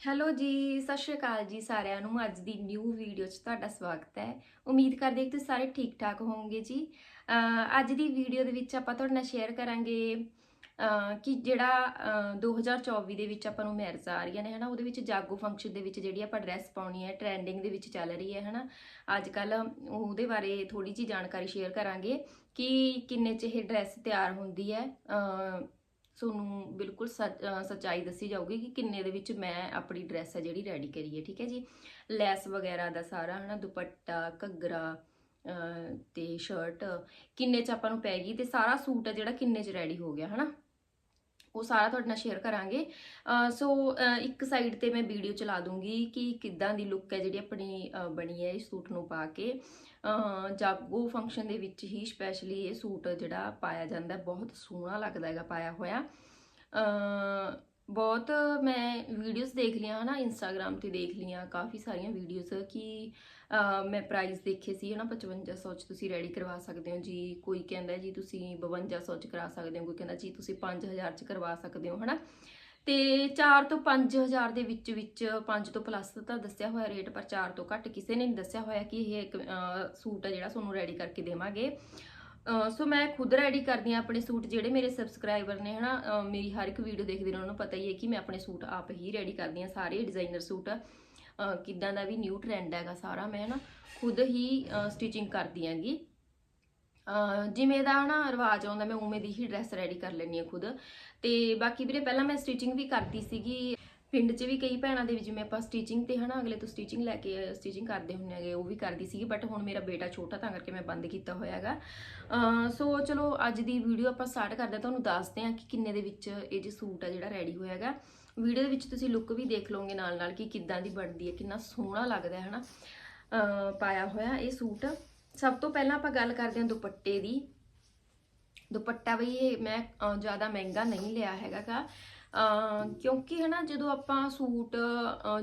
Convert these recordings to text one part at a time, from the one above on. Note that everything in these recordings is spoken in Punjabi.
ਹੈਲੋ ਜੀ, ਸਤਿ ਸ਼੍ਰੀ ਅਕਾਲ ਜੀ ਸਾਰਿਆਂ ਨੂੰ। ਅੱਜ ਦੀ ਨਿਊ ਵੀਡੀਓ 'ਚ ਤੁਹਾਡਾ ਸਵਾਗਤ ਹੈ। ਉਮੀਦ ਕਰਦੇ ਕਿ ਤੁਸੀਂ ਸਾਰੇ ਠੀਕ ਠਾਕ ਹੋਵੋਗੇ ਜੀ। ਅੱਜ ਦੀ ਵੀਡੀਓ ਦੇ ਵਿੱਚ ਆਪਾਂ ਤੁਹਾਡੇ ਨਾਲ ਸ਼ੇਅਰ ਕਰਾਂਗੇ ਕਿ ਜਿਹੜਾ, ਅਹ 2024 ਦੇ ਵਿੱਚ ਆਪਾਂ ਨੂੰ ਮੈਰਿਜ ਆ ਰਹੀਆਂ ਨੇ, ਹਨਾ? ਉਹਦੇ ਵਿੱਚ ਜਾਗੋ ਫੰਕਸ਼ਨ ਦੇ ਵਿੱਚ ਜਿਹੜੀ ਆਪਾਂ ਡਰੈਸ ਪਾਉਣੀ ਹੈ ਟ੍ਰੈਂਡਿੰਗ ਦੇ ਵਿੱਚ ਚੱਲ ਰਹੀ ਹੈ, ਹਨਾ? ਅੱਜ ਕੱਲ ਉਹਦੇ ਬਾਰੇ ਥੋੜੀ ਜੀ ਜਾਣਕਾਰੀ ਸ਼ੇਅਰ ਕਰਾਂਗੇ ਕਿ ਕਿੰਨੇ ਚ ਇਹ ਡਰੈਸ ਤਿਆਰ ਹੁੰਦੀ ਹੈ ਤੁਹਾਨੂੰ ਬਿਲਕੁਲ ਸੱਚ- ਸੱਚਾਈ ਦੱਸੀ ਜਾਊਗੀ ਕਿ ਕਿੰਨੇ ਦੇ ਵਿੱਚ ਮੈਂ ਆਪਣੀ ਡਰੈਸ ਹੈ ਜਿਹੜੀ ਰੈਡੀ ਕਰੀ ਹੈ, ਠੀਕ ਹੈ ਜੀ? ਲੈਸ ਵਗੈਰਾ ਦਾ ਸਾਰਾ, ਹਨਾ? ਦੁਪੱਟਾ, ਘੱਗਰਾ, ਅਹ ਤੇ ਸ਼ਰਟ ਕਿੰਨੇ ਚ ਆਪਾਂ ਨੂੰ ਪੈ ਗਈ? ਤੇ ਸਾਰਾ ਸੂਟ ਹੈ ਜਿਹੜਾ ਕਿੰਨੇ ਚ ਰੈਡੀ ਹੋ ਗਿਆ, ਹਨਾ? ਉਹ ਸਾਰਾ ਤੁਹਾਡੇ ਨਾਲ ਸ਼ੇਅਰ ਕਰਾਂਗੇ। ਸੋ ਇੱਕ ਸਾਈਡ ਤੇ ਮੈਂ ਵੀਡੀਓ ਚਲਾ ਦੂੰਗੀ ਕਿ ਕਿੱਦਾਂ ਦੀ ਲੁੱਕ ਹੈ ਜਿਹੜੀ ਆਪਣੀ ਬਣੀ ਹੈ ਇਸ ਸੂਟ ਨੂੰ ਪਾ ਕੇ। ਜਾਗੋ ਫੰਕਸ਼ਨ ਦੇ ਵਿੱਚ ਹੀ ਸਪੈਸ਼ਲੀ ਇਹ ਸੂਟ ਜਿਹੜਾ ਪਾਇਆ ਜਾਂਦਾ ਬਹੁਤ ਸੋਹਣਾ ਲੱਗਦਾ ਹੈਗਾ ਪਾਇਆ ਹੋਇਆ। ਬਹੁਤ ਮੈਂ ਵੀਡੀਓਜ਼ ਦੇਖ ਲੀਆਂ ਹਨਾ ਇੰਸਟਾਗ੍ਰam ਤੇ ਦੇਖ ਲੀਆਂ ਕਾਫੀ ਸਾਰੀਆਂ ਵੀਡੀਓਜ਼ ਕਿ ਮੈਂ ਪ੍ਰਾਈਸ ਦੇਖੇ ਸੀ ਹਨਾ 5500 ਚ ਤੁਸੀਂ ਰੈਡੀ ਕਰਵਾ ਸਕਦੇ ਹੋ। ਜੀ ਕੋਈ ਕਹਿੰਦਾ ਜੀ ਤੁਸੀਂ 5200 ਚ ਕਰਾ ਸਕਦੇ ਹੋ ਕੋਈ ਕਹਿੰਦਾ ਜੀ ਤੁਸੀਂ 5000 ਚ ਕਰਵਾ ਸਕਦੇ ਹੋ ਹਨਾ। ਤੇ 4 ਤੋਂ 5000 ਦੇ ਵਿੱਚ ਵਿੱਚ 5 ਤੋਂ ਪਲੱਸ ਤਾਂ ਦੱਸਿਆ ਹੋਇਆ ਰੇਟ ਪਰ 4 ਤੋਂ ਘੱਟ ਕਿਸੇ ਨੇ ਨਹੀਂ ਦੱਸਿਆ ਹੋਇਆ ਕਿ ਇਹ ਇੱਕ ਸੂਟ ਹੈ ਜਿਹੜਾ ਤੁਹਾਨੂੰ ਰੈਡੀ ਕਰਕੇ ਦੇਵਾਂਗੇ। ਸੋ ਮੈਂ ਖੁਦ ਰੈਡੀ ਕਰਦੀ ਹਾਂ ਆਪਣੇ ਸੂਟ ਜਿਹੜੇ ਮੇਰੇ ਸਬਸਕ੍ਰਾਈਬਰ ਨੇ ਹਨਾ। ਅਹ, ਮੇਰੀ ਹਰ ਇੱਕ ਵੀਡੀਓ ਦੇਖਦੇ ਨੇ ਉਹਨਾਂ ਨੂੰ ਪਤਾ ਹੀ ਹੈ ਕਿ ਮੈਂ ਆਪਣੇ ਸੂਟ ਆਪ ਹੀ ਰੈਡੀ ਕਰਦੀ ਹਾਂ ਸਾਰੇ ਡਿਜ਼ਾਈਨਰ ਸੂਟ। ਕਿੱਦਾਂ ਦਾ ਵੀ ਨਿਊ ਟ੍ਰੈਂਡ ਹੈਗਾ ਸਾਰਾ, ਮੈਂ ਨਾ ਖੁਦ ਹੀ ਸਟਿਚਿੰਗ ਕਰਦੀ ਆਂਗੀ ਜਿਵੇਂ ਦਾ ਨਾ ਰਿਵਾਜ ਆਉਂਦਾ, ਮੈਂ ਉਵੇਂ ਦੀ ਹੀ ਡਰੈਸ ਰੈਡੀ ਕਰ ਲੈਂਦੀ ਹਾਂ ਖੁਦ। ਤੇ ਬਾਕੀ ਵੀਰੇ, ਪਹਿਲਾਂ ਮੈਂ ਸਟਿਚਿੰਗ ਵੀ ਕਰਦੀ ਸੀਗੀ। ਪਿੰਡ 'ਚ ਵੀ ਕਈ ਭੈਣਾਂ ਦੇ ਵਿੱਚ ਜਿਵੇਂ ਆਪਾਂ ਸਟਿਚਿੰਗ ਤੇ ਹਨਾ, ਅਗਲੇ ਤੋਂ ਸਟਿਚਿੰਗ ਲੈ ਕੇ ਸਟਿਚਿੰਗ ਕਰਦੇ ਹੁੰਦੇ ਹੈਗੇ, ਉਹ ਵੀ ਕਰਦੀ ਸੀਗੀ ਬਟ ਹੁਣ ਮੇਰਾ ਬੇਟਾ ਛੋਟਾ, ਤਾਂ ਕਰਕੇ ਮੈਂ ਬੰਦ ਕੀਤਾ ਹੋਇਆ ਹੈਗਾ। ਸੋ ਚਲੋ, ਅੱਜ ਦੀ ਵੀਡੀਓ ਆਪਾਂ ਸਟਾਰਟ ਕਰਦੇ ਹਾਂ, ਤੁਹਾਨੂੰ ਦੱਸਦੇ ਹਾਂ ਕਿ ਕਿੰਨੇ ਦੇ ਵਿੱਚ ਇਹ ਜੇ ਸੂਟ ਆ ਜਿਹੜਾ ਰੈਡੀ ਹੋਇਆ ਹੈਗਾ। ਵੀਡੀਓ ਦੇ ਵਿੱਚ ਤੁਸੀਂ ਲੁੱਕ ਵੀ ਦੇਖ ਲਓਗੇ ਨਾਲ ਨਾਲ ਕਿ ਕਿੱਦਾਂ ਦੀ ਬਣਦੀ ਹੈ ਕਿੰਨਾ ਸੋਹਣਾ ਲੱਗਦਾ ਹੈ ਹਨਾ? ਪਾਇਆ ਹੋਇਆ ਇਹ ਸੂਟ। ਸਭ ਤੋਂ ਪਹਿਲਾਂ ਆਪਾਂ ਗੱਲ ਕਰਦੇ ਹਾਂ ਦੁਪੱਟੇ ਦੀ। ਦੁਪੱਟਾ ਬਈ ਇਹ ਮੈਂ ਜ਼ਿਆਦਾ ਮਹਿੰਗਾ ਨਹੀਂ ਲਿਆ ਹੈਗਾ ਗਾ ਅਹ, ਕਿਉਂਕਿ ਹਨਾ ਜਦੋਂ ਆਪਾਂ ਸੂਟ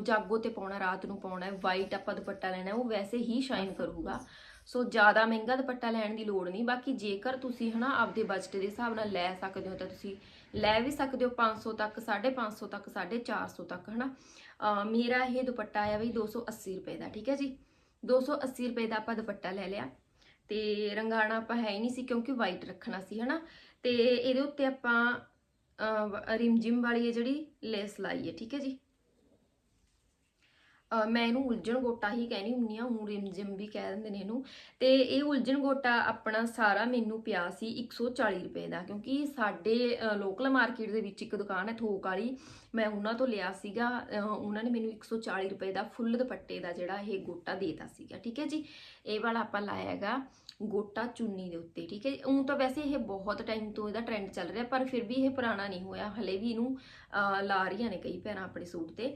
ਜਾਗੋ ਤੇ ਪਾਉਣਾ ਰਾਤ ਨੂੰ ਪਾਉਣਾ ਹੈ ਵਾਈਟ ਆਪਾਂ ਦੁਪੱਟਾ ਲੈਣਾ ਉਹ ਵੈਸੇ ਹੀ ਸ਼ਾਈਨ ਕਰੂਗਾ। ਸੋ ਜ਼ਿਆਦਾ ਮਹਿੰਗਾ ਦੁਪੱਟਾ ਲੈਣ ਦੀ ਲੋੜ ਨਹੀਂ। ਬਾਕੀ ਜੇਕਰ ਤੁਸੀਂ ਹਨਾ ਆਪਦੇ ਬਜਟ ਦੇ ਹਿਸਾਬ ਨਾਲ ਲੈ ਸਕਦੇ ਹੋ ਤਾਂ ਤੁਸੀਂ ਲੈ ਵੀ ਸਕਦੇ ਹੋ 500 ਤੱਕ 550 ਤੱਕ 450 ਤੱਕ ਹਨਾ? ਅਹ, ਮੇਰਾ ਇਹ ਦੁਪੱਟਾ ਆਇਆ ਬਈ 280 ਰੁਪਏ ਦਾ ਠੀਕ ਹੈ ਜੀ? 280 ਰੁਪਏ ਦਾ ਆਪਾਂ ਦੁਪੱਟਾ ਲੈ ਲਿਆ। ਤੇ ਰੰਗਾਣਾ ਆਪਾਂ ਹੈ ਹੀ ਨਹੀਂ ਸੀ ਕਿਉਂਕਿ ਵਾਈਟ ਰੱਖਣਾ ਸੀ ਹਨਾ? ਤੇ ਇਹਦੇ ਉੱਤੇ ਆਪਾਂ ਅਹ, ਰਿਮਜਿਮ ਵਾਲੀ ਹੈ ਜਿਹੜੀ ਲੇਸ ਲਾਈ ਹੈ ਠੀਕ ਹੈ ਜੀ? ਮੈਂ ਇਹਨੂੰ ਉਲਝਣ ਗੋਟਾ ਹੀ ਕਹਿਣੀ ਹੁੰਨੀ ਆ ਉਹ ਰਿਮਜਿਮ ਵੀ ਕਹਿ ਦਿੰਦੇ ਨੇ ਇਹਨੂੰ। ਤੇ ਇਹ ਉਲਝਣ ਗੋਟਾ ਆਪਣਾ ਸਾਰਾ ਮੈਨੂੰ ਪਿਆ ਸੀ 140 ਰੁਪਏ ਦਾ, ਕਿਉਂਕਿ ਸਾਡੇ ਲੋਕਲ ਮਾਰਕੀਟ ਦੇ ਵਿੱਚ ਇੱਕ ਦੁਕਾਨ ਹੈ ਥੋਕ ਵਾਲੀ, ਮੈਂ ਉਹਨਾਂ ਤੋਂ ਲਿਆ ਸੀਗਾ ਉਹਨਾਂ ਨੇ ਮੈਨੂੰ 140 ਰੁਪਏ ਦਾ ਫੁੱਲ ਦੁਪੱਟੇ ਦਾ ਜਿਹੜਾ ਇਹ ਗੋਟਾ ਦੇਤਾ ਸੀਗਾ, ਠੀਕ ਹੈ ਜੀ? ਇਹ ਵਾਲਾ ਆਪਾਂ ਲਾਇਆ ਹੈਗਾ ਗੋਟਾ ਚੁੰਨੀ ਦੇ ਉੱਤੇ, ਠੀਕ ਹੈ ਉਹ ਤਾਂ ਵੈਸੇ ਇਹ ਬਹੁਤ ਟਾਈਮ ਤੋਂ ਇਹਦਾ ਟ੍ਰੈਂਡ ਚੱਲ ਰਿਹਾ, ਪਰ ਫਿਰ ਵੀ ਇਹ ਪੁਰਾਣਾ ਨਹੀਂ ਹੋਇਆ, ਹਲੇ ਵੀ ਇਹਨੂੰ ਲਾ ਰਹੀਆਂ ਨੇ ਕਈ ਭੈਣਾਂ ਆਪਣੇ ਸੂਟ ਤੇ।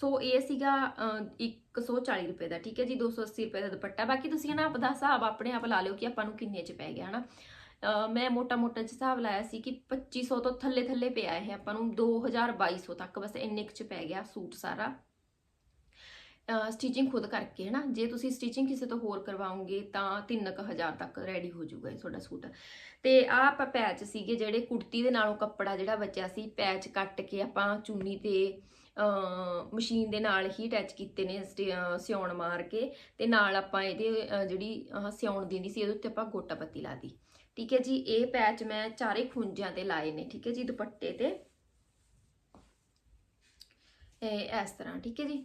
ਸੋ ਇਹ ਸੀਗਾ ਅਹ, 140 ਰੁਪਏ ਦਾ ਠੀਕ ਹੈ ਜੀ 280 ਰੁਪਏ ਦਾ ਦੁਪੱਟਾ। ਬਾਕੀ ਤੁਸੀਂ ਨਾ ਆਪਦਾ ਹਿਸਾਬ ਆਪਣੇ ਆਪ ਲਾ ਲਿਓ ਕਿ ਆਪਾਂ ਨੂੰ ਕਿੰਨੇ ਚ ਪੈ ਗਿਆ ਹਨਾ। ਅਹ, ਮੈਂ ਮੋਟਾ ਮੋਟਾ ਜਿਹਾ ਹਿਸਾਬ ਲਾਇਆ ਸੀ ਕਿ 2500 ਤੋਂ ਥੱਲੇ ਥੱਲੇ ਪਿਆ ਇਹ ਆਪਾਂ ਨੂੰ 2200 ਤੱਕ ਬਸ ਇੰਨੇ ਕੁ ਚ ਪੈ ਗਿਆ ਸੂਟ ਸਾਰਾ। ਸਟਿਚਿੰਗ ਖੁਦ ਕਰਕੇ ਹੈ ਨਾ ਜੇ ਤੁਸੀਂ ਸਟਿਚਿੰਗ ਕਿਸੇ ਤੋਂ ਹੋਰ ਕਰਵਾਉਂਗੇ ਤਾਂ 3000 ਤੱਕ ਰੈਡੀ ਹੋ ਜਾਊਗਾ ਇਹ ਤੁਹਾਡਾ ਸੂਟ। ਤੇ ਆਹ ਆਪਾਂ ਪੈਚ ਸੀਗੇ ਜਿਹੜੇ ਕੁੜਤੀ ਦੇ ਨਾਲੋਂ ਕੱਪੜਾ ਜਿਹੜਾ ਬਚਿਆ ਸੀ ਪੈਚ ਕੱਟ ਕੇ ਆਪਾਂ ਚੁੰਨੀ ਤੇ ਮਸ਼ੀਨ ਦੇ ਨਾਲ ਹੀ ਅਟੈਚ ਕੀਤੇ ਨੇ ਸਟੇ- ਸਿਉਣ ਮਾਰ ਕੇ ਤੇ ਨਾਲ ਆਪਾਂ ਇਹਦੇ ਜਿਹੜੀ ਆਹ ਸਿਉਣ ਦਿੰਦੀ ਸੀ ਇਹਦੇ ਉੱਤੇ ਆਪਾਂ ਗੋਟਾ ਪੱਤੀ ਲਾ ਦੀ ਠੀਕ ਹੈ ਜੀ, ਇਹ ਪੈਚ ਮੈਂ ਚਾਰੇ ਖੁੰਝਾਂ ਤੇ ਲਾਏ ਨੇ, ਠੀਕ ਹੈ ਜੀ, ਦੁਪੱਟੇ ਤੇ। ਇਹ ਇਸ ਤਰ੍ਹਾਂ, ਠੀਕ ਹੈ ਜੀ।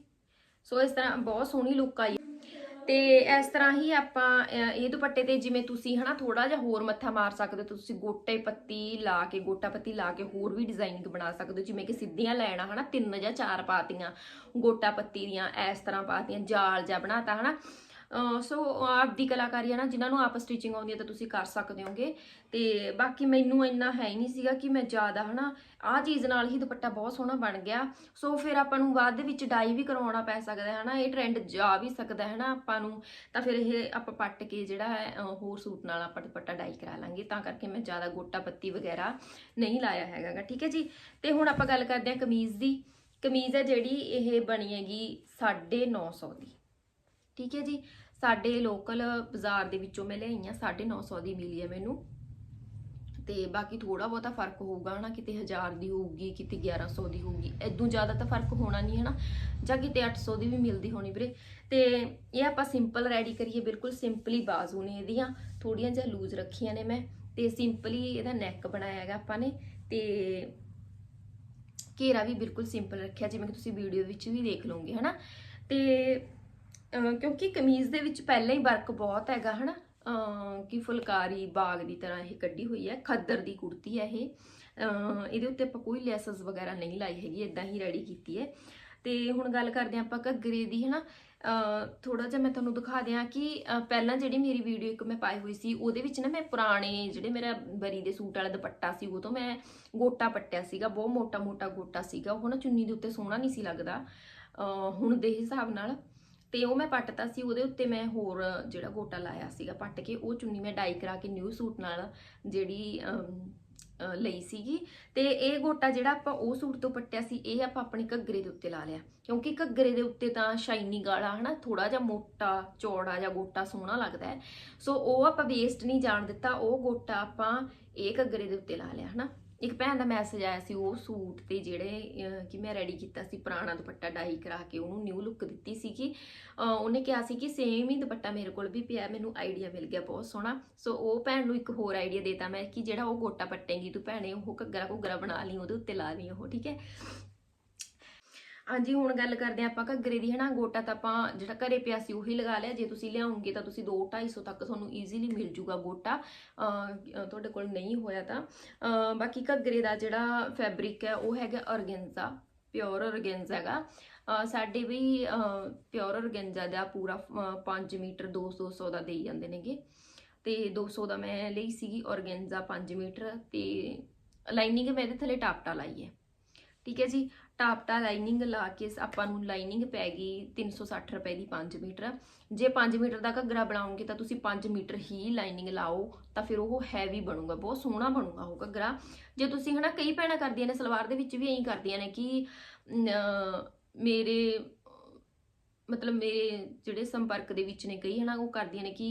ਸੋ ਇਸ ਤਰ੍ਹਾਂ ਬਹੁਤ ਸੋਹਣੀ ਲੁੱਕ ਆਈ। ਤੇ ਇਸ ਤਰ੍ਹਾਂ ਹੀ ਆਪਾਂ ਇਹ ਦੁਪੱਟੇ ਤੇ ਜਿਵੇਂ ਤੁਸੀਂ ਹਨਾ ਥੋੜਾ ਜਿਹਾ ਹੋਰ ਮੱਥਾ ਮਾਰ ਸਕਦੇ ਹੋ, ਤੁਸੀਂ ਗੋਟੇ ਪੱਤੀ ਲਾ ਕੇ, ਗੋਟਾ ਪੱਤੀ ਲਾ ਕੇ ਹੋਰ ਵੀ ਡਿਜ਼ਾਈਨਿੰਗ ਬਣਾ ਸਕਦੇ ਹੋ, ਜਿਵੇਂ ਕਿ ਸਿੱਧੀਆਂ ਲੈਣਾ ਹਨਾ, ਤਿੰਨ ਜਾਂ ਚਾਰ ਪਾਤੀਆਂ ਗੋਟਾ ਪੱਤੀ ਦੀਆਂ, ਇਸ ਤਰ੍ਹਾਂ ਪਾਤੀਆਂ, ਜਾਲ ਜਾਂ ਬਣਾਤਾ ਹਨਾ। ਅਹ ਸੋ ਆਪਦੀ ਕਲਾਕਾਰੀ ਹੈ ਨਾ, ਜਿਨ੍ਹਾਂ ਨੂੰ ਆਪ ਸਟਿਚਿੰਗ ਆਉਂਦੀ ਹੈ ਤਾਂ ਤੁਸੀਂ ਕਰ ਸਕਦੇ ਹੋਗੇ। ਤੇ ਬਾਕੀ ਮੈਨੂੰ ਇੰਨਾ ਹੈ ਹੀ ਨਹੀਂ ਸੀਗਾ ਕਿ ਮੈਂ ਜ਼ਿਆਦਾ, ਹਨਾ, ਆਹ ਚੀਜ਼ ਨਾਲ ਹੀ ਦੁਪੱਟਾ ਬਹੁਤ ਸੋਹਣਾ ਬਣ ਗਿਆ। ਸੋ ਫਿਰ ਆਪਾਂ ਨੂੰ ਬਾਅਦ ਦੇ ਵਿੱਚ ਡਾਈ ਵੀ ਕਰਵਾਉਣਾ ਪੈ ਸਕਦਾ ਹੈ ਨਾ ਇਹ ਟ੍ਰੈਂਡ ਜਾ ਵੀ ਸਕਦਾ ਹੈ ਨਾ ਆਪਾਂ ਨੂੰ। ਤਾਂ ਫਿਰ ਇਹ ਆਪਾਂ ਪੱਟ ਕੇ ਜਿਹੜਾ ਹੈ ਹੋਰ ਸੂਟ ਨਾਲ ਆਪਾਂ ਦੁਪੱਟਾ ਡਾਈ ਕਰਾ ਲਾਂਗੇ। ਤਾਂ ਕਰਕੇ ਮੈਂ ਜ਼ਿਆਦਾ ਗੋਟਾ ਪੱਤੀ ਵਗੈਰਾ ਨਹੀਂ ਲਾਇਆ ਹੈਗਾਗਾ, ਠੀਕ ਹੈ ਜੀ? ਤੇ ਹੁਣ ਆਪਾਂ ਗੱਲ ਕਰਦੇ ਹਾਂ ਕਮੀਜ਼ ਦੀ। ਕਮੀਜ਼ ਹੈ ਜਿਹੜੀ ਇਹ ਬਣੀ ਹੈਗੀ 950 ਦੀ, ਠੀਕ ਹੈ ਜੀ? ਸਾਡੇ ਲੋਕਲ ਬਾਜ਼ਾਰ ਦੇ ਵਿੱਚੋਂ ਮੈਂ ਲਿਆਈ ਆ 950 ਦੀ ਮਿਲੀ ਹੈ ਮੈਨੂੰ। ਤੇ ਬਾਕੀ ਥੋੜਾ ਬਹੁਤਾ ਫ਼ਰਕ ਹੋਊਗਾ ਹਨਾ ਕਿਤੇ 1000 ਦੀ ਹੋਊਗੀ ਕਿਤੇ 1100 ਦੀ ਹੋਊਗੀ ਐਦੋਂ ਜ਼ਿਆਦਾ ਤਾਂ ਫ਼ਰਕ ਹੋਣਾ ਨਹੀਂ ਹਨਾ ਜਾਂ ਕਿਤੇ 800 ਦੀ ਵੀ ਮਿਲਦੀ ਹੋਣੀ ਵੀਰੇ। ਤੇ ਇਹ ਆਪਾਂ ਸਿੰਪਲ ਰੈਡੀ ਕਰੀਏ ਬਿਲਕੁਲ ਸਿੰਪਲੀ ਬਾਜ਼ੂ ਨੇ ਇਹਦੀਆਂ ਥੋੜੀਆਂ ਜਿਹਾ ਲੂਜ਼ ਰੱਖੀਆਂ ਨੇ ਮੈਂ ਤੇ ਸਿੰਪਲੀ ਇਹਦਾ ਨੈਕ ਬਣਾਇਆ ਹੈਗਾ ਆਪਾਂ ਨੇ ਤੇ ਘੇਰਾ ਵੀ ਬਿਲਕੁਲ ਸਿੰਪਲ ਰੱਖਿਆ ਜਿਵੇਂ ਕਿ ਤੁਸੀਂ ਵੀਡੀਓ ਵਿੱਚ ਵੀ ਦੇਖ ਲਓਗੇ ਹਨਾ। ਤੇ ਅਹ, ਕਿਉਂਕਿ ਕਮੀਜ਼ ਦੇ ਵਿੱਚ ਪਹਿਲਾਂ ਹੀ ਵਰਕ ਬਹੁਤ ਹੈਗਾ ਹਨਾ। ਅਹ, ਕਿ ਫੁਲਕਾਰੀ ਬਾਗ ਦੀ ਤਰ੍ਹਾਂ ਇਹ ਕੱਢੀ ਹੋਈ ਹੈ ਖੱਦਰ ਦੀ ਕੁੜਤੀ ਹੈ ਇਹ। ਇਹਦੇ ਉੱਤੇ ਆਪਾਂ ਕੋਈ ਲੈਸਸ ਵਗੈਰਾ ਨਹੀਂ ਲਾਈ ਹੈਗੀ ਇਦਾਂ ਹੀ ਰੈਡੀ ਕੀਤੀ ਹੈ। ਤੇ ਹੁਣ ਗੱਲ ਕਰਦੇ ਹਾਂ ਆਪਾਂ ਘੱਗਰੇ ਦੀ ਹਨਾ। ਥੋੜਾ ਜਿਹਾ ਮੈਂ ਤੁਹਾਨੂੰ ਦਿਖਾ ਦਿਆਂ ਕਿ ਪਹਿਲਾਂ ਜਿਹੜੀ ਮੇਰੀ ਵੀਡੀਓ ਇੱਕ ਮੈਂ ਪਾਈ ਹੋਈ ਸੀ ਉਹਦੇ ਵਿੱਚ ਨਾ ਮੈਂ ਪੁਰਾਣੇ ਜਿਹੜੇ ਮੇਰਾ ਬਰੀ ਦੇ ਸੂਟ ਵਾਲਾ ਦੁਪੱਟਾ ਸੀ ਉਹ ਤੋਂ ਮੈਂ ਗੋਟਾ ਪੱਟਿਆ ਸੀਗਾ ਬਹੁਤ ਮੋਟਾ ਮੋਟਾ ਗੋਟਾ ਸੀਗਾ। ਉਹ ਨਾ ਚੁੰਨੀ ਦੇ ਉੱਤੇ ਸੋਹਣਾ ਨਹੀਂ ਸੀ ਲੱਗਦਾ। ਹੁਣ ਦੇ ਹਿਸਾਬ ਨਾਲ ਤੇ ਉਹ ਮੈਂ ਪੱਟਤਾ ਸੀ, ਉਹਦੇ ਉੱਤੇ ਮੈਂ ਹੋਰ ਜਿਹੜਾ ਗੋਟਾ ਲਾਇਆ ਸੀਗਾ ਪੱਟ ਕੇ, ਉਹ ਚੁੰਨੀ ਮੈਂ ਡਾਈ ਕਰਾ ਕੇ ਨਿਊ ਸੂਟ ਨਾਲ ਜਿਹੜੀ ਲਈ ਸੀਗੀ। ਤੇ ਇਹ ਗੋਟਾ ਜਿਹੜਾ ਆਪਾਂ ਉਹ ਸੂਟ ਤੋਂ ਪੱਟਿਆ ਸੀ, ਇਹ ਆਪਾਂ ਆਪਣੇ ਘੱਗਰੇ ਦੇ ਉੱਤੇ ਲਾ ਲਿਆ। ਕਿਉਂਕਿ ਘੱਗਰੇ ਦੇ ਉੱਤੇ ਤਾਂ ਸ਼ਾਈਨੀ ਗਾਲਾ ਹਨਾ ਥੋੜਾ ਜਿਹਾ ਮੋਟਾ, ਚੌੜਾ ਜਿਹਾ ਗੋਟਾ ਸੋਹਣਾ ਲੱਗਦਾ ਹੈ। ਸੋ ਉਹ ਆਪਾਂ ਵੇਸਟ ਨਹੀਂ ਜਾਣ ਦਿੱਤਾ, ਉਹ ਗੋਟਾ ਆਪਾਂ ਇਹ ਘੱਗਰੇ ਦੇ ਉੱਤੇ ਲਾ ਲਿਆ, ਹਨਾ। ਇੱਕ ਭੈਣ ਦਾ ਮੈਸੇਜ ਆਇਆ ਸੀ, ਉਹ ਸੂਟ ਤੇ ਜਿਹੜੇ ਕਿ ਮੈਂ ਰੈਡੀ ਕੀਤਾ ਸੀ ਪੁਰਾਣਾ ਦੁਪੱਟਾ ਡਾਈ ਕਰਾ ਕੇ, ਉਹਨੂੰ ਨਿਊ ਲੁੱਕ ਦਿੱਤੀ ਸੀ ਉਹਨੇ ਕਿਹਾ ਸੀ ਕਿ ਸੇਮ ਹੀ ਦੁਪੱਟਾ ਮੇਰੇ ਕੋਲ ਵੀ ਪਿਆ ਮੈਨੂੰ ਆਈਡੀਆ ਮਿਲ ਗਿਆ ਬਹੁਤ ਸੋਹਣਾ। ਸੋ ਉਹ ਭੈਣ ਨੂੰ ਇੱਕ ਹੋਰ ਆਈਡੀਆ ਦੇਤਾ ਮੈਂ ਕਿ ਜਿਹੜਾ ਉਹ ਗੋਟਾ ਪੱਟੇਗੀ ਤੂੰ ਭੈਣੇ ਉਹ ਘੱਗਰਾ ਘੁੱਗਰਾ ਬਣਾ ਲਈ ਉਹਦੇ ਉੱਤੇ ਲਾ ਲਈ ਉਹ ਠੀਕ ਹੈ। ਹਾਂਜੀ ਹੁਣ ਗੱਲ ਕਰਦੇ ਹਾਂ ਆਪਾਂ ਘੱਗਰੇ ਦੀ ਹਨਾ। ਗੋਟਾ ਤਾਂ ਆਪਾਂ ਜਿਹੜਾ ਘਰੇ ਪਿਆ ਸੀ ਉਹੀ ਲਗਾ ਲਿਆ। ਜੇ ਤੁਸੀਂ ਲਿਆਉਂਗੇ ਤਾਂ ਤੁਸੀਂ 2 250 ਤੱਕ ਤੁਹਾਨੂੰ ਈਜ਼ੀਲੀ ਮਿਲ ਜੂਗਾ ਗੋਟਾ। ਅਹ, ਤੁਹਾਡੇ ਕੋਲ ਨਹੀਂ ਹੋਇਆ ਤਾਂ। ਅਹ, ਬਾਕੀ ਘੱਗਰੇ ਦਾ ਜਿਹੜਾ ਫੈਬਰਿਕ ਹੈ ਉਹ ਹੈਗਾ ਔਰਗੈਂਜ਼ਾ ਪਿਓਰ ਔਰਗੈਂਜ਼ਾ ਹੈਗਾ। ਸਾਡੇ ਵੀ ਪਿਓਰ ਔਰਗੈਂਜ਼ਾ ਦਾ ਪੂਰਾ 5 ਮੀਟਰ 200 200 ਦਾ ਦੇਈ ਜਾਂਦੇ ਨੇਗੇ। ਤੇ 200 ਦਾ ਮੈਂ ਲਈ ਸੀਗੀ ਔਰਗੈਂਜ਼ਾ 5 ਮੀਟਰ। ਤੇ ਲਾਈਨਿੰਗ ਮੈਂ ਇਹਦੇ ਥੱਲੇ ਟਾਪਟਾ ਲਾਈ ਹੈ। ਠੀਕ ਹੈ ਜੀ? ਟਾਪਟਾ ਲਾਈਨਿੰਗ ਲਾ ਕੇ ਆਪਾਂ ਨੂੰ ਲਾਈਨਿੰਗ ਪੈ ਗਈ 360 ਰੁਪਏ ਦੀ 5 ਮੀਟਰ। ਜੇ 5 ਮੀਟਰ ਦਾ ਘੱਗਰਾ ਬਣਾਉਂਗੇ ਤਾਂ ਤੁਸੀਂ 5 ਮੀਟਰ ਹੀ ਲਾਈਨਿੰਗ ਲਾਓ, ਤਾਂ ਫਿਰ ਉਹ ਹੈਵੀ ਬਣੂਗਾ, ਬਹੁਤ ਸੋਹਣਾ ਬਣੂਗਾ ਉਹ ਘੱਗਰਾ। ਜੇ ਤੁਸੀਂ ਹਨਾ ਕਈ ਭੈਣਾਂ ਕਰਦੀਆਂ ਨੇ, ਸਲਵਾਰ ਦੇ ਵਿੱਚ ਵੀ ਐਂ ਕਰਦੀਆਂ ਨੇ ਕਿ ਮੇਰੇ, ਮਤਲਬ ਮੇਰੇ ਜਿਹੜੇ ਸੰਪਰਕ ਦੇ ਵਿੱਚ ਨੇ ਕਈ ਹਨਾ, ਉਹ ਕਰਦੀਆਂ ਨੇ ਕਿ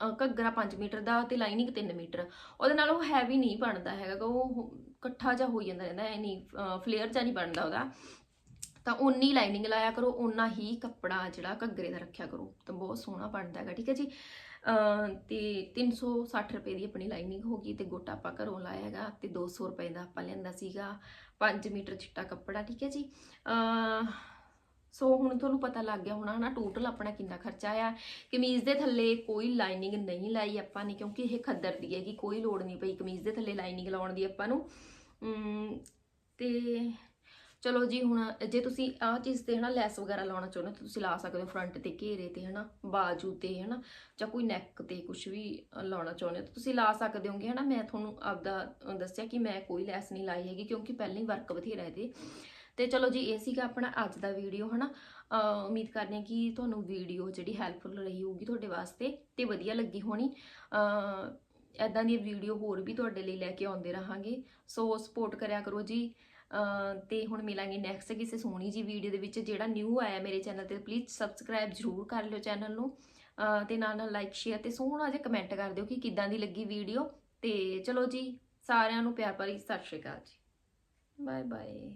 ਘੱਗਰਾ 5 ਮੀਟਰ ਦਾ ਤੇ ਲਾਈਨਿੰਗ 3 ਮੀਟਰ। ਉਹਦੇ ਨਾਲ ਉਹ ਹੈਵੀ ਨਹੀਂ ਬਣਦਾ ਹੈਗਾ ਉਹ ਇਕੱਠਾ ਜਿਹਾ ਹੋ ਜਾਂਦਾ ਰਹਿੰਦਾ ਐ ਨਹੀਂ ਫਲੇਅਰ ਜਿਹਾ ਨਹੀਂ ਬਣਦਾ ਉਹਦਾ। ਤਾਂ ਉਨੀ ਲਾਈਨਿੰਗ ਲਾਇਆ ਕਰੋ, ਓਨਾ ਹੀ ਕੱਪੜਾ ਜਿਹੜਾ ਘੱਗਰੇ ਦਾ ਰੱਖਿਆ ਕਰੋ, ਤਾਂ ਬਹੁਤ ਸੋਹਣਾ ਬਣਦਾ ਹੈਗਾ, ਠੀਕ ਹੈ ਜੀ? ਅਹ ਤੇ 360 ਰੁਪਏ ਦੀ ਆਪਣੀ ਲਾਈਨਿੰਗ ਹੋ ਗਈ, ਤੇ ਗੋਟਾ ਆਪਾਂ ਘਰੋਂ ਲਾਇਆ ਹੈਗਾ, ਤੇ 200 ਰੁਪਏ ਦਾ ਆਪਾਂ ਲਿਆਂਦਾ ਸੀਗਾ 5 ਮੀਟਰ ਚਿੱਟਾ ਕੱਪੜਾ, ਠੀਕ ਹੈ ਜੀ? ਸੋ ਹੁਣ ਤੁਹਾਨੂੰ ਪਤਾ ਲੱਗ ਗਿਆ ਹੋਣਾ ਹਨਾ ਟੋਟਲ ਆਪਣਾ ਕਿੰਨਾ ਖਰਚਾ ਆਇਆ ਕਮੀਜ਼ ਦੇ ਥੱਲੇ ਕੋਈ ਲਾਈਨਿੰਗ ਨਹੀਂ ਲਾਈ ਆਪਾਂ ਨੇ ਕਿਉਂਕਿ ਇਹ ਖੱਦਰ ਦੀ ਹੈਗੀ ਕੋਈ ਲੋੜ ਨਹੀਂ ਪਈ ਕਮੀਜ਼ ਦੇ ਥੱਲੇ ਲਾਈਨਿੰਗ ਲਾਉਣ ਦੀ ਆਪਾਂ ਨੂੰ। ਅਮ, ਤੇ ਚਲੋ ਜੀ ਹੁਣ ਜੇ ਤੁਸੀਂ ਆਹ ਚੀਜ਼ ਤੇ ਹਨਾ ਲੈਸ ਵਗੈਰਾ ਲਾਉਣਾ ਚਾਹੁੰਦੇ ਹੋ ਤਾਂ ਤੁਸੀਂ ਲਾ ਸਕਦੇ ਹੋ ਫਰੰਟ ਤੇ ਘੇਰੇ ਤੇ ਹਨਾ ਬਾਜੂ ਤੇ ਹਨਾ ਜਾਂ ਕੋਈ ਨੈਕ ਤੇ ਕੁਝ ਵੀ ਲਾਉਣਾ ਚਾਹੁੰਦੇ ਹੋ ਤਾਂ ਤੁਸੀਂ ਲਾ ਸਕਦੇ ਹੋਗੇ ਹਨਾ। ਮੈਂ ਤੁਹਾਨੂੰ ਆਪਦਾ ਦੱਸਿਆ ਕਿ ਮੈਂ ਕੋਈ ਲੈਸ ਨਹੀਂ ਲਾਈ ਹੈਗੀ ਕਿਉਂਕਿ ਪਹਿਲਾਂ ਹੀ ਵਰਕ ਬਥੇਰਾ ਇਹਦੇ। ਤੇ ਚਲੋ ਜੀ, ਇਹ ਸੀਗਾ ਆਪਣਾ ਅੱਜ ਦਾ ਵੀਡੀਓ ਹਨਾ? ਅਹ ਉਮੀਦ ਕਰਦੇ ਹਾਂ ਕਿ ਤੁਹਾਨੂੰ ਵੀਡੀਓ ਜਿਹੜੀ ਹੈਲਪਫੁਲ ਰਹੀ ਹੋਊਗੀ ਤੁਹਾਡੇ ਵਾਸਤੇ ਤੇ ਵਧੀਆ ਲੱਗੀ ਹੋਣੀ। ਅਹ ਐਦਾਂ ਦੀਆਂ ਵੀਡੀਓ ਹੋਰ ਵੀ ਤੁਹਾਡੇ ਲਈ ਲੈ ਕੇ ਆਉਂਦੇ ਰਹਾਂਗੇ। ਸੋ ਸਪੋਰਟ ਕਰਿਆ ਕਰੋ ਜੀ। ਅਹ ਤੇ ਹੁਣ ਮਿਲਾਂਗੇ ਨੈਕਸਟ ਕਿਸੇ ਸੋਹਣੀ ਜੀ ਵੀਡੀਓ ਦੇ ਵਿੱਚ ਜਿਹੜਾ ਨਿਊ ਆਇਆ ਮੇਰੇ ਚੈਨਲ ਤੇ ਪਲੀਜ਼ ਸਬਸਕ੍ਰਾਈਬ ਜ਼ਰੂਰ ਕਰ ਲਿਓ ਚੈਨਲ ਨੂੰ। ਅਹ ਤੇ ਨਾਲ ਨਾਲ ਲਾਈਕ ਸ਼ੇਅਰ ਤੇ ਸੋਹਣਾ ਜਿਹਾ ਕਮੈਂਟ ਕਰ ਦਿਓ ਕਿ ਕਿੱਦਾਂ ਦੀ ਲੱਗੀ ਵੀਡੀਓ ਤੇ ਚਲੋ ਜੀ, ਸਾਰਿਆਂ ਨੂੰ ਪਿਆਰ ਭਰੀ ਸਤਿ ਸ਼੍ਰੀ ਅਕਾਲ ਜੀ। Bye bye